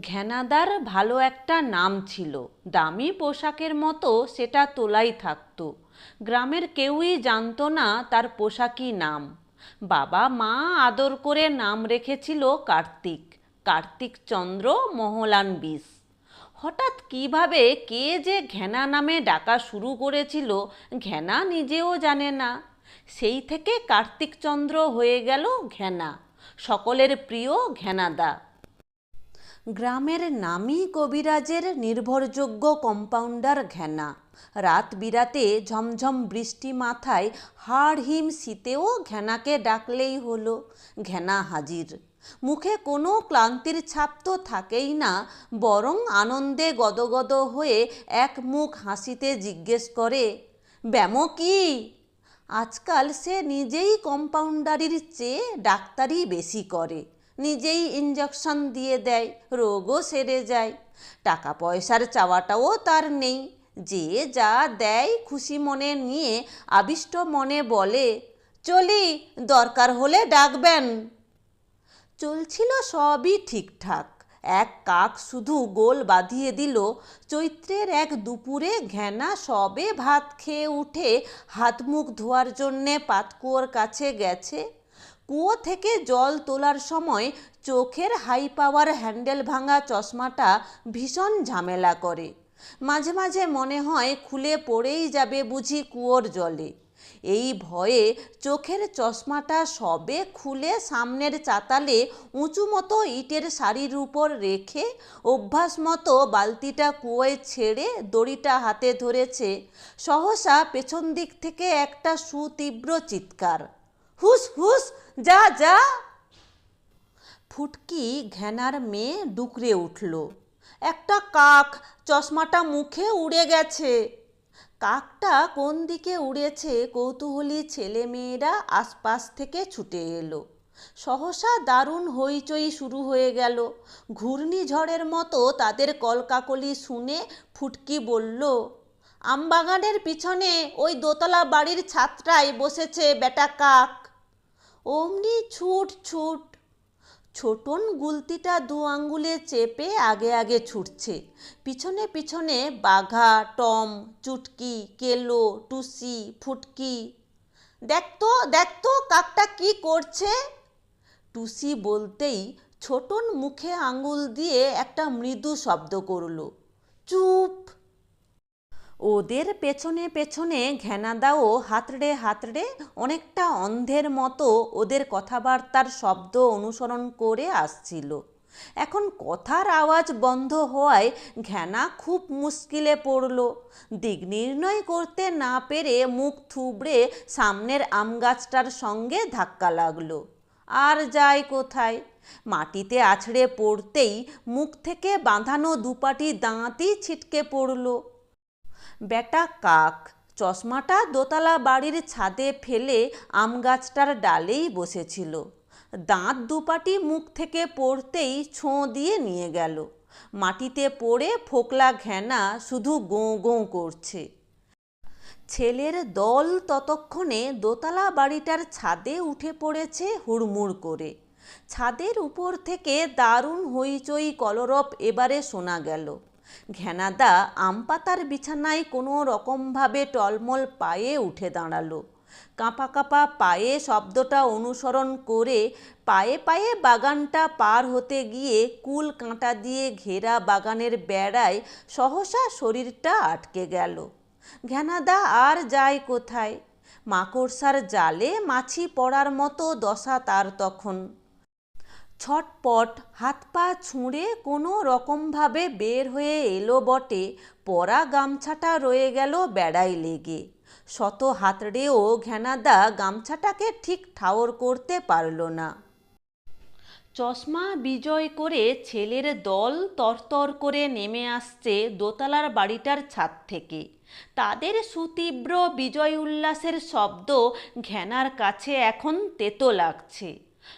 ঘেনাদার ভালো একটা নাম ছিল। দামি পোশাকের মতো সেটা তোলাই থাকতো। গ্রামের কেউই জানতো না তার পোশাকি নাম। বাবা মা আদর করে নাম রেখেছিল কার্তিক। কার্তিক চন্দ্র মহলান বিষ হঠাৎ কীভাবে কে যে ঘেনা নামে ডাকা শুরু করেছিল ঘেনা নিজেও জানে না। সেই থেকে কার্তিক চন্দ্র হয়ে গেল ঘেনা। সকলের প্রিয় ঘেনাদা। গ্রামের নামী কবিরাজের নির্ভরযোগ্য কম্পাউন্ডার ঘেনা রাত বিরাতে ঝমঝম বৃষ্টি মাথায় হাড় হিম শীতেও ঘেনাকে ডাকলেই হলো ঘেনা হাজির। মুখে কোনো ক্লান্তির ছাপ তো থাকেই না, বরং আনন্দে গদগদ হয়ে এক মুখ হাসিতে জিজ্ঞেস করে, ব্যামো কি? আজকাল সে নিজেই কম্পাউন্ডারির চেয়ে ডাক্তারি বেশি করে। নিজেই ইঞ্জেকশন দিয়ে দেয়, রোগও সেরে যায়। টাকা পয়সার চাওয়াটাও তার নেই। যে যা দেয় খুশি মনে নিয়ে আবিষ্ট মনে বলে, চলি, দরকার হলে ডাকবেন। চলছিল সবই ঠিকঠাক। এক কাক শুধু গোল বাঁধিয়ে দিল। চৈত্রের এক দুপুরে ঘেনা সবে ভাত খেয়ে উঠে হাত মুখ ধোয়ার জন্যে পাতকুয়োর কাছে গেছে। কুয়ো থেকে জল তোলার সময় চোখের হাই পাওয়ার হ্যান্ডেল ভাঙা চশমাটা ভীষণ ঝামেলা করে। মাঝে মাঝে মনে হয় খুলে পড়েই যাবে বুঝি কুয়োর জলে। এই ভয়ে চোখের চশমাটা সবে খুলে সামনের চাতালে উঁচু মতো ইটের শাড়ির উপর রেখে অভ্যাস মতো বালতিটা কুয়োয় ছেড়ে দড়িটা হাতে ধরেছে। সহসা পেছন দিক থেকে একটা সুতীব্র চিৎকার। হুস হুস, যা যা। ফুটকি ঘেনার মেয়ে ডুকরে উঠল। একটা কাক চশমাটা মুখে উড়ে গেছে। কাকটা কোন দিকে উড়েছে কৌতূহলী ছেলে মেয়েরা আশপাশ থেকে ছুটে এলো। সহসা দারুণ হইচই শুরু হয়ে গেল। ঘূর্ণিঝড়ের মতো তাদের কলকাকলি শুনে ফুটকি বলল, আমবাগানের পিছনে ওই দোতলা বাড়ির ছাত্রায় বসেছে, বেটা কাক। অমনি ছুট ছুট। ছোটন গুলতিটা দু আঙ্গুলে চেপে আগে আগে ছুটছে। পিছনে পিছনে বাঘা, টম, চুটকি, কেলো, টুসি, ফুটকি। দেখতো দেখতো কাকটা কি করছে। টুসি বলতেই ছোটন মুখে আঙ্গুল দিয়ে একটা মৃদু শব্দ করল। চুপ। ওদের পেছনে পেছনে ঘেনাদাও হাতড়ে হাতড়ে অনেকটা অন্ধের মতো ওদের কথাবার্তার শব্দ অনুসরণ করে আসছিল। এখন কথার আওয়াজ বন্ধ হওয়ায় ঘেনা খুব মুশকিলে পড়ল। দিক নির্ণয় করতে না পেরে মুখ থুবড়ে সামনের আম গাছটার সঙ্গে ধাক্কা লাগল। আর যায় কোথায়? মাটিতে আছড়ে পড়তেই মুখ থেকে বাঁধানো দুপাটি দাঁতই ছিটকে পড়ল। বেটা কাক। চশমাটা দোতলা বাড়ির ছাদে ফেলে আম গাছটার ডালেই বসেছিল। দাঁত দুপাটি মুখ থেকে পড়তেই ছোঁ দিয়ে নিয়ে গেল। মাটিতে পড়ে ফোকলা ঘেনা শুধু গোঁ গোঁ করছে। ছেলের দল ততক্ষণে দোতলা বাড়িটার ছাদে উঠে পড়েছে হুড়মুড় করে। ছাদের উপর থেকে দারুণ হইচই কলরব এবারে শোনা গেল। ঘেনাদা আম পাতার বিছানায় কোনো রকমভাবে টলমল পায়ে উঠে দাঁড়াল। কাঁপা কাঁপা পায়ে শব্দটা অনুসরণ করে পায়ে পায়ে বাগানটা পার হতে গিয়ে কুল কাঁটা দিয়ে ঘেরা বাগানের বেড়ায় সহসা শরীরটা আটকে গেল। ঘেনাদা আর যায় কোথায়? মাকড়সার জালে মাছি পড়ার মতো দশা তার তখন। ছটপট হাত পা ছুঁড়ে কোনো রকমভাবে বের হয়ে এলো বটে, পরা গামছাটা রয়ে গেল বেড়ায় লেগে। শত হাতড়েও ঘেনাদা গামছাটাকে ঠিক ঠাওর করতে পারল না। চশমা বিজয় করে ছেলের দল তরতর করে নেমে আসছে দোতলার বাড়িটার ছাদ থেকে। তাদের সুতীব্র বিজয় উল্লাসের শব্দ ঘেনার কাছে এখন তেতো লাগছে।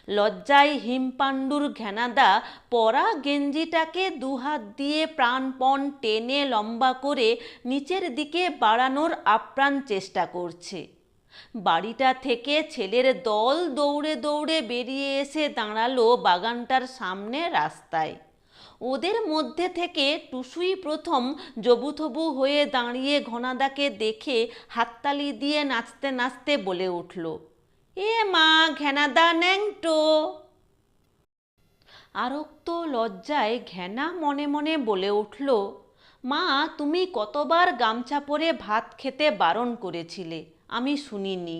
লজ্জায় হিমপাণ্ডুর ঘেনাদা পরা গেঞ্জিটাকে দুহাত দিয়ে প্রাণপণ টেনে লম্বা করে নিচের দিকে বাড়ানোর আপ্রাণ চেষ্টা করছে। বাড়িটা থেকে ছেলের দল দৌড়ে দৌড়ে বেরিয়ে এসে দাঁড়াল বাগানটার সামনে রাস্তায়। ওদের মধ্যে থেকে টুসুই প্রথম জবুথবু হয়ে দাঁড়িয়ে ঘনাদাকে দেখে হাততালি দিয়ে নাচতে নাচতে বলে উঠল। এ মা ঘেনাদা ন্যাংটো আরক্ত লজ্জায় ঘেনা মনে মনে বলে উঠল, মা, তুমি কতবার গামছা পরে ভাত খেতে বারণ করেছিলে, আমি শুনিনি।